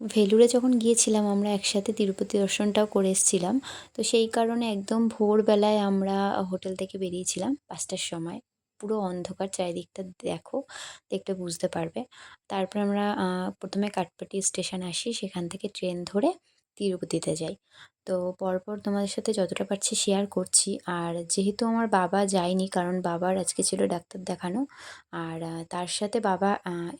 ভেলুরে যখন গিয়েছিলাম আমরা একসাথে তিরুপতি দর্শনটাও করে এসেছিলাম, তো সেই কারণে একদম ভোরবেলায় আমরা হোটেল থেকে বেরিয়েছিলাম পাঁচটার সময়। পুরো অন্ধকার চারিদিকটা দেখো, দেখলে বুঝতে পারবে। তারপর আমরা প্রথমে কাটপাটি স্টেশন আসি, সেখান থেকে ট্রেন ধরে তিরুপতিতে যাই। তো পরপর তোমাদের সাথে যতটা পারছি শেয়ার করছি। আর যেহেতু আমার বাবা যায়নি, কারণ বাবার আজকে ছিল ডাক্তার দেখানো, আর তার সাথে বাবা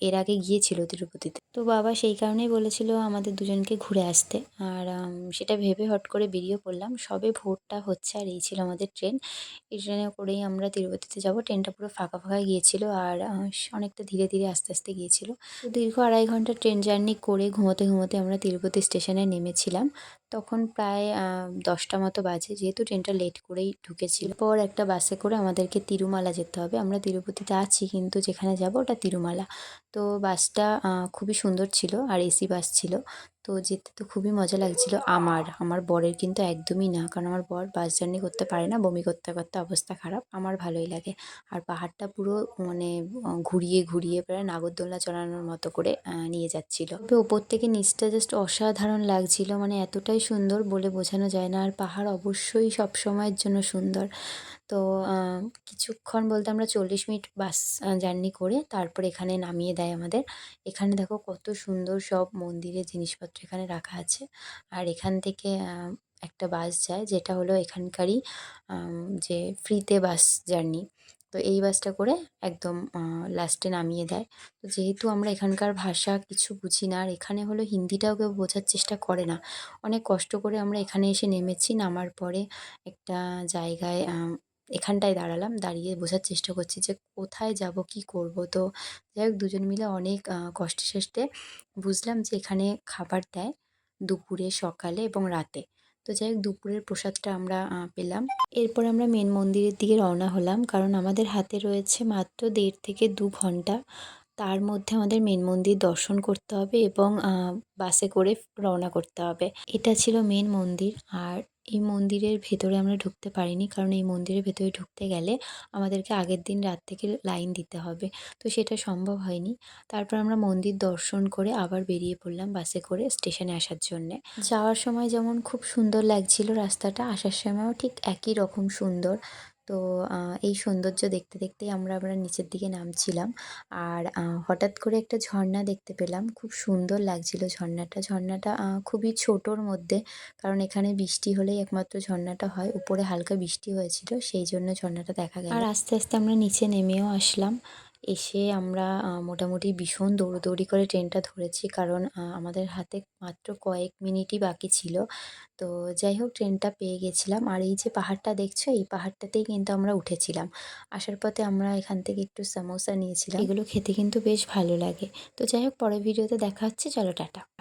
এর আগে গিয়েছিল তিরুপতিতে। তো বাবা সেই কারণেই বলেছিল আমাদের দুজনকে ঘুরে আসতে। আর সেটা ভেবে হট করে বেরিয়ে পড়লাম। সবে ভোরটা হচ্ছে আর এই ছিল আমাদের ট্রেন। এই ট্রেনে করেই আমরা তিরুপতিতে যাব। ট্রেনটা পুরো ফাঁকা ফাঁকা গিয়েছিল আর অনেকটা ধীরে ধীরে আস্তে আস্তে গিয়েছিল। দীর্ঘ আড়াই ঘণ্টা ট্রেন জার্নি করে ঘুমোতে ঘুমোতে আমরা তিরুপতি স্টেশনে নেমেছিলাম। তখন প্রায় দশটা মতো বাজে। যেহেতু ট্রেনটা লেট করেই ঢুকেছিল। পর একটা বাসে করে আমাদেরকে তিরুমালা যেতে হবে। আমরা তিরুপতিতে আছি কিন্তু যেখানে যাব ওটা তিরুমালা। তো বাসটা খুবই সুন্দর ছিল আর এসি বাস ছিল। তো যেতে তো খুবই মজা লাগছিল। আমার আমার বরের কিন্তু একদমই না, কারণ আমার বর বাস জার্নি করতে পারে না, বমি করতে করতে অবস্থা খারাপ, আমার ভালোই লাগে। আর পাহাড়টা পুরো মানে ঘুরিয়ে ঘুরিয়ে প্রায় নাগরদোলনা চড়ানোর মতো করে নিয়ে যাচ্ছিল। তবে ওপর থেকে নিচটা জাস্ট অসাধারণ লাগছিল মানে এতটাই সুন্দর বলে বোঝানো যায় না। আর পাহাড় অবশ্যই সব সময়ের জন্য সুন্দর। তো কিছুক্ষণ বলতে আমরা চল্লিশ মিনিট বাস জার্নি করে তারপর এখানে নামিয়ে দেয় আমাদের। এখানে দেখো কত সুন্দর সব মন্দিরের জিনিসপত্র এখানে রাখা আছে। আর এখান থেকে একটা বাস যায় যেটা হলো এখানকারই যে ফ্রিতে বাস জার্নি। তো এই বাসটা করে একদম লাস্টে নামিয়ে দেয়। তো যেহেতু আমরা এখানকার ভাষা কিছু বুঝি না, আর এখানে হলো হিন্দিটাও কেউ বোঝার চেষ্টা করে না, অনেক কষ্ট করে আমরা এখানে এসে নেমেছি। নামার পরে একটা জায়গায় এখানটায় দাঁড়ালাম, দাঁড়িয়ে বোঝার চেষ্টা করছি যে কোথায় যাব, কি করব। তো যাই হোক দুজন মিলে অনেক কষ্টে সষ্টে বুঝলাম যে এখানে খাবার দেয় দুপুরে, সকালে এবং রাতে। তো যাই হোক দুপুরের প্রসাদটা আমরা পেলাম। এরপর আমরা মেন মন্দিরের দিকে রওনা হলাম, কারণ আমাদের হাতে রয়েছে মাত্র দেড় থেকে দু ঘণ্টা তার মধ্যে আমাদের মেন মন্দির দর্শন করতে হবে এবং বাসে করে রওনা করতে হবে। এটা ছিল মেন মন্দির। আর এই মন্দিরের ভেতরে আমরা ঢুকতে পারিনি কারণ এই মন্দিরের ভেতরে ঢুকতে গেলে আমাদেরকে আগের দিন রাত থেকে লাইন দিতে হবে। তো সেটা সম্ভব হয়নি। তারপর আমরা মন্দির দর্শন করে আবার বেরিয়ে পড়লাম বাসে করে স্টেশনে আসার জন্যে। যাওয়ার সময় যেমন খুব সুন্দর লাগছিল রাস্তাটা, আসার সময়ও ঠিক একই রকম সুন্দর। তো এই সৌন্দর্য দেখতে দেখতেই আমরা আমরা নিচের দিকে নামছিলাম। আর হঠাৎ করে একটা ঝর্ণা দেখতে পেলাম। খুব সুন্দর লাগছিল ঝর্ণাটা। ঝর্ণাটা খুবই ছোটোর মধ্যে, কারণ এখানে বৃষ্টি হলেই একমাত্র ঝর্ণাটা হয়। উপরে হালকা বৃষ্টি হয়েছিল, সেই জন্য ঝর্ণাটা দেখা গেল। আর আস্তে আস্তে আমরা নিচে নেমেও আসলাম। এসে আমরা মোটামুটি ভীষণ দৌড়দৌড়ি করে ট্রেনটা ধরেছি। কারণ আমাদের হাতে মাত্র কয়েক মিনিটই বাকি ছিল। তো যাই হোক, ট্রেনটা পেয়ে গেছিলাম। আর এই যে পাহাড়টা দেখছ, এই পাহাড়টাতেই কিন্তু আমরা উঠেছিলাম। আসার পথে আমরা এখান থেকে একটু সামোসা নিয়েছিলাম। এগুলো খেতে কিন্তু বেশ ভালো লাগে। তো যাই হোক, পরের ভিডিওতে দেখা হচ্ছে। চলো, টাটা।